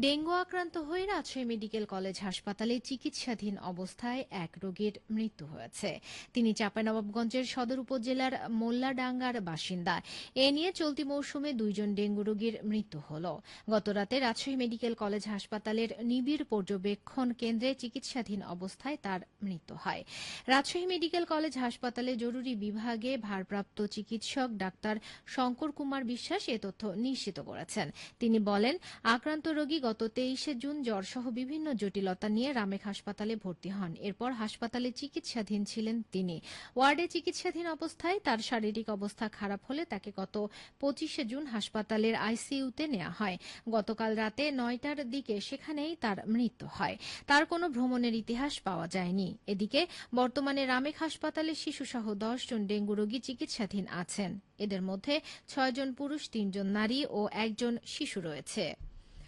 Dengue আক্রান্ত হয়ে Rajshahi medical college হাসপাতালে চিকিৎসাধীন অবস্থায় এক রোগীর মৃত্যু হয়েছে। তিনি চাঁপাইনবাবগঞ্জের সদর উপজেলার মোল্লাডাঙ্গার বাসিন্দা। এ নিয়ে চলতি মৌসুমে দুইজন ডেঙ্গু রোগীর মৃত্যু হল। গতরাতে রাজশাহী মেডিকেল কলেজ হাসপাতালের নিবিড় পর্যবেক্ষণ কেন্দ্রে চিকিৎসাধীন অবস্থায় তার মৃত্যু হয়। রাজশাহী মেডিকেল কলেজ হাসপাতালে জরুরি বিভাগে ভারপ্রাপ্ত চিকিৎসক ডাক্তার শঙ্কর কুমার বিশ্বাস এ তথ্য নিশ্চিত করেছেন। তিনি বলেন, আক্রান্ত রোগী গত তেইশে জুন জ্বরসহ বিভিন্ন জটিলতা নিয়ে রামেক হাসপাতালে ভর্তি হন। এরপর হাসপাতালে চিকিৎসাধীন ছিলেন তিনি। ওয়ার্ডে চিকিৎসাধীন অবস্থায় তার শারীরিক অবস্থা খারাপ হলে তাকে গত পঁচিশে জুন হাসপাতালের আইসিইউতে নেওয়া হয়। গতকাল রাতে নয়টার দিকে সেখানেই তার মৃত্যু হয়। তার কোনো ভ্রমণের ইতিহাস পাওয়া যায়নি। এদিকে বর্তমানে রামেক হাসপাতালে শিশুসহ দশ জন ডেঙ্গু রোগী চিকিৎসাধীন আছেন। এদের মধ্যে ছয়জন পুরুষ, তিনজন নারী ও একজন শিশু রয়েছে।